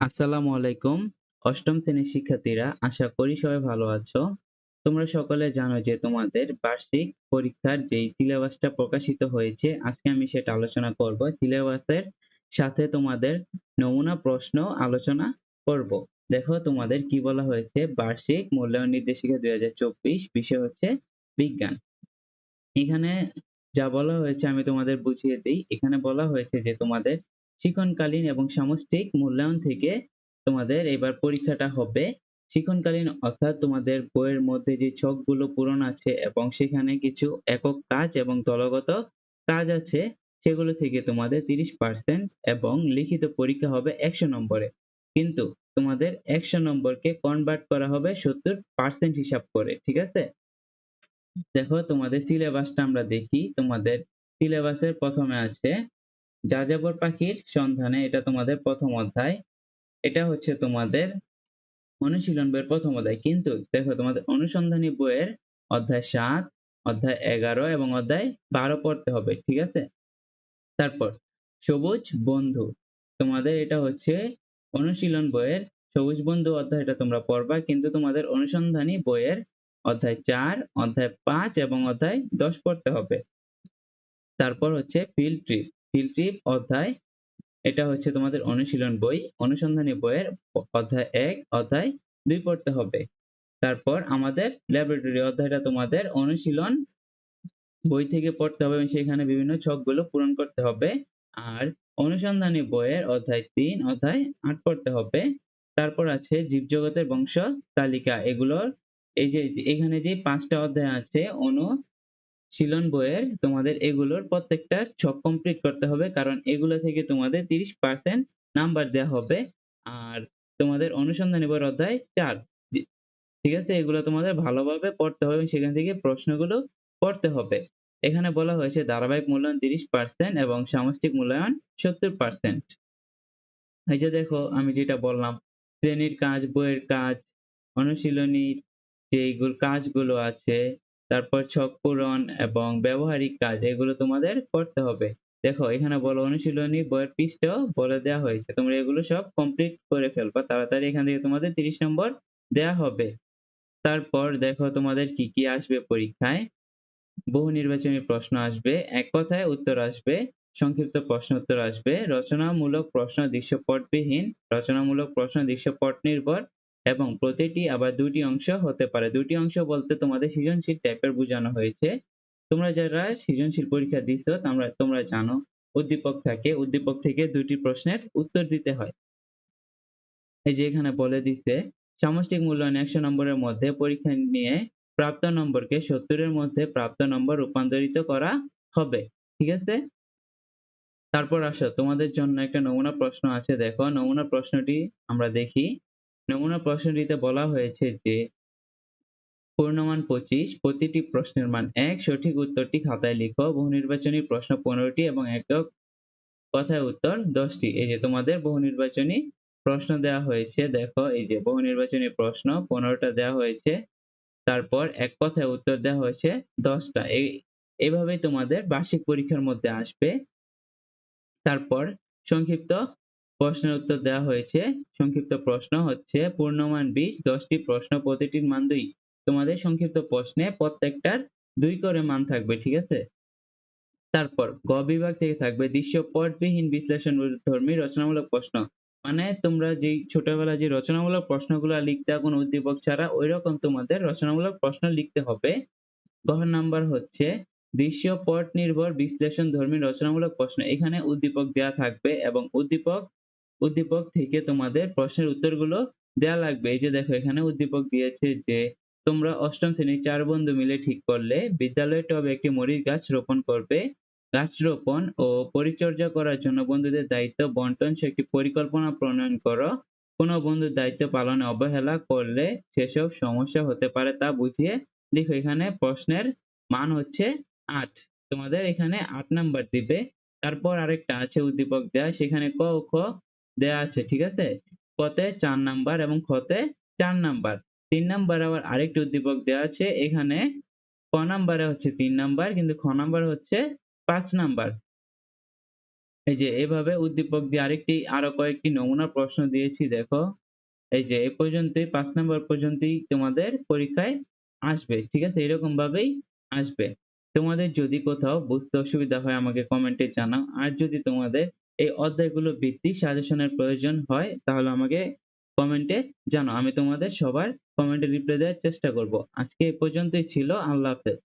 আসসালামু আলাইকুম। অষ্টম শ্রেণির শিক্ষার্থীরা, আশা করি সবাই ভালো আছো। তোমরা সকলে জানো যে তোমাদের বার্ষিক পরীক্ষার যেই সিলেবাসটা প্রকাশিত হয়েছে, আজকে আমি সেটা আলোচনা করব। সিলেবাসের সাথে তোমাদের নমুনা, প্রশ্ন, আলোচনা করব। দেখো তোমাদের কি বলা হয়েছে? বার্ষিক মূল্যায়ন নির্দেশিকা দুই হাজার চব্বিশ, বিষয় হচ্ছে বিজ্ঞান। এখানে যা বলা হয়েছে আমি তোমাদের বুঝিয়ে দিই। এখানে বলা হয়েছে যে তোমাদের শিক্ষণকালীন এবং সামষ্টিক মূল্যায়ন থেকে তোমাদের এবার পরীক্ষাটা হবে। শিক্ষণকালীন অর্থাৎ তোমাদের বইয়ের মধ্যে যে ছকগুলো পূরণ আছে এবং সেখানে কিছু একক কাজ এবং দলগত কাজ আছে, সেগুলো থেকে তোমাদের তিরিশ পার্সেন্ট এবং লিখিত পরীক্ষা হবে একশো নম্বরে। কিন্তু তোমাদের একশো নম্বরকে কনভার্ট করা হবে সত্তর পার্সেন্ট হিসাব করে, ঠিক আছে? দেখো তোমাদের সিলেবাসটা আমরা দেখি। তোমাদের সিলেবাসের প্রথমে আছে যাযাবর পাখির সন্ধানে এটা তোমাদের প্রথম অধ্যায়। এটা হচ্ছে তোমাদের অনুশীলন বইয়ের প্রথম অধ্যায়। কিন্তু দেখো তোমাদের অনুসন্ধানী বইয়ের অধ্যায় সাত, অধ্যায় এগারো এবং অধ্যায় বারো পড়তে হবে, ঠিক আছে? তারপর, সবুজ বন্ধু। তোমাদের এটা হচ্ছে অনুশীলন বইয়ের সবুজ বন্ধু অধ্যায়টা তোমরা পড়বা। কিন্তু তোমাদের অনুসন্ধানী বইয়ের অধ্যায় চার, অধ্যায় পাঁচ এবং অধ্যায় দশ পড়তে হবে। তারপর হচ্ছে ফিল্ড ট্রিপ ফিল্ড ট্রিপ অধ্যায়, এটা হচ্ছে তোমাদের অনুশীলন বই, অনুসন্ধানী বইয়ের অধ্যায় এক, অধ্যায় দুই পড়তে হবে। তারপর আমাদের ল্যাবরেটরি অধ্যায়টা তোমাদের অনুশীলন বই থেকে পড়তে হবে এবং সেখানে বিভিন্ন ছকগুলো পূরণ করতে হবে। আর অনুসন্ধানী বইয়ের অধ্যায় তিন, অধ্যায় আট পড়তে হবে। তারপর আছে জীবজগতের বংশ তালিকা, এগুলোর এই যে, এখানে যে পাঁচটা অধ্যায় আছে অনুশীলন বইয়ের তোমাদের এগুলোর প্রত্যেকটা ছক কমপ্লিট করতে হবে, কারণ এগুলো থেকে তোমাদের তিরিশ পার্সেন্ট নাম্বার দেওয়া হবে। আর তোমাদের অনুসন্ধানী বইয়ের অধ্যায় চার। ঠিক আছে? এগুলো তোমাদের ভালোভাবে পড়তে হবে সেখান থেকে প্রশ্নগুলো পড়তে হবে। এখানে বলা হয়েছে ধারাবাহিক মূল্যায়ন তিরিশ পার্সেন্ট এবং সামষ্টিক মূল্যায়ন সত্তর পার্সেন্ট এই যে দেখো, আমি যেটা বললাম, শ্রেণির কাজ, বইয়ের কাজ, অনুশীলনীর যেগুলো কাজগুলো আছে তারপর ছক পূরণ এবং ব্যবহারিক কাজ, এগুলো তোমাদের করতে হবে। দেখো, এখানে বলো অনুশীলনী, বইয়ের পৃষ্ঠাও বলে দেওয়া হয়েছে। তোমরা এগুলো সব কমপ্লিট করে ফেলবা। তাড়াতাড়ি এখান থেকে তোমাদের তিরিশ নম্বর দেওয়া হবে। তারপর দেখো তোমাদের কি কি আসবে পরীক্ষায়। বহু নির্বাচনী প্রশ্ন আসবে, এক কথায় উত্তর আসবে, সংক্ষিপ্ত প্রশ্ন উত্তর আসবে। রচনামূলক প্রশ্ন দৃশ্যপটবিহীন, রচনামূলক প্রশ্ন দৃশ্যপট নির্ভর এবং প্রতিটি আবার দুটি অংশ হতে পারে। দুটি অংশ বলতে তোমাদের সৃজনশীল টাইপের বোঝানো হয়েছে। তোমরা যারা সৃজনশীল পরীক্ষা দিচ্ছ তোমরা তোমরা জানো উদ্দীপক থাকে। উদ্দীপক থেকে দুটি প্রশ্নের উত্তর দিতে হয়। এই যে এখানে বলে দিচ্ছে সামষ্টিক মূল্যায়ন একশো নম্বরের মধ্যে পরীক্ষা নিয়ে প্রাপ্ত নম্বরকে সত্তরের মধ্যে প্রাপ্ত নম্বর রূপান্তরিত করা হবে। ঠিক আছে? তারপর আসো, তোমাদের জন্য একটা নমুনা প্রশ্ন আছে। দেখো, নমুনা প্রশ্নটি আমরা দেখি। নমুনা প্রশ্নটিতে বলা হয়েছে যে, পূর্ণমান পঁচিশ, প্রতিটি প্রশ্নের মান এক, সঠিক উত্তরটি খাতায় লিখো। বহু নির্বাচনী প্রশ্ন পনেরোটি এবং একক কথায় উত্তর দশটি। এই যে তোমাদের বহু নির্বাচনী প্রশ্ন দেওয়া হয়েছে, দেখো, এই যে বহু নির্বাচনী প্রশ্ন পনেরোটা দেওয়া হয়েছে, তারপর এক কথায় উত্তর দেওয়া হয়েছে দশটা। এই এইভাবেই তোমাদের বার্ষিক পরীক্ষার মধ্যে আসবে। তারপর সংক্ষিপ্ত প্রশ্নের উত্তর দেওয়া হয়েছে। সংক্ষিপ্ত প্রশ্ন হচ্ছে, পূর্ণমান বিশ দশটি প্রশ্ন প্রতিটির মান দুই। তোমাদের সংক্ষিপ্ত প্রশ্নে প্রত্যেকটার দুই করে মান থাকবে, ঠিক আছে? তারপর, গ বিভাগ থেকে থাকবে দৃশ্যপটবিহীন বিশ্লেষণ ধর্মী রচনামূলক প্রশ্ন। মানে তোমরা যেই ছোটবেলায় যে রচনামূলক প্রশ্নগুলো লিখতে, কোনো উদ্দীপক ছাড়া ওই রকম তোমাদের রচনামূলক প্রশ্ন লিখতে হবে। গ নাম্বার হচ্ছে দৃশ্যপট নির্ভর বিশ্লেষণ ধর্মী রচনামূলক প্রশ্ন। এখানে উদ্দীপক দেওয়া থাকবে এবং উদ্দীপক উদ্দীপক থেকে তোমাদের প্রশ্নের উত্তরগুলো দেওয়া লাগবে। এই যে দেখো, এখানে উদ্দীপক দিয়েছে যে, তোমরা অষ্টম শ্রেণির চার বন্ধু মিলে ঠিক করলে বিদ্যালয় টবে একটি মরিচ গাছ রোপণ করবে। গাছ রোপণ ও পরিচর্যা করার জন্য বন্ধুদের দায়িত্ব বন্টন। সে একটি পরিকল্পনা প্রণয়ন করো। কোনো বন্ধুর দায়িত্ব পালনে অবহেলা করলে সেসব সমস্যা হতে পারে তা বুঝিয়ে দেখো, এখানে প্রশ্নের মান হচ্ছে আট। তোমাদের এখানে আট নাম্বার দিবে। তারপর আরেকটা আছে উদ্দীপক দেওয়া সেখানে ক ও খ দেওয়া আছে, ঠিক আছে? কতে চার নাম্বার এবং খতে চার নাম্বার। তিন নাম্বার আবার আরেকটি উদ্দীপক দেওয়া আছে, এখানে ক নাম্বারে হচ্ছে তিন নাম্বার, কিন্তু খ নাম্বার হচ্ছে পাঁচ নাম্বার। এই যে, এভাবে উদ্দীপক দিয়ে আরেকটি, আরও কয়েকটি নমুনা প্রশ্ন দিয়েছি, দেখো। এই যে, এ পর্যন্তই, পাঁচ নাম্বার পর্যন্তই তোমাদের পরীক্ষায় আসবে, ঠিক আছে? এরকম ভাবেই আসবে। তোমাদের যদি কোথাও বুঝতে অসুবিধা হয়, আমাকে কমেন্টে জানাও। আর যদি তোমাদের এই অধ্যায়গুলো ভিত্তিক সাজেশনের প্রয়োজন হয়, তাহলে আমাকে কমেন্টে জানো আমি তোমাদের সবার কমেন্টে রিপ্লাই দেওয়ার চেষ্টা করব। আজকে এ পর্যন্তই ছিল। আল্লাহ হাফেজ।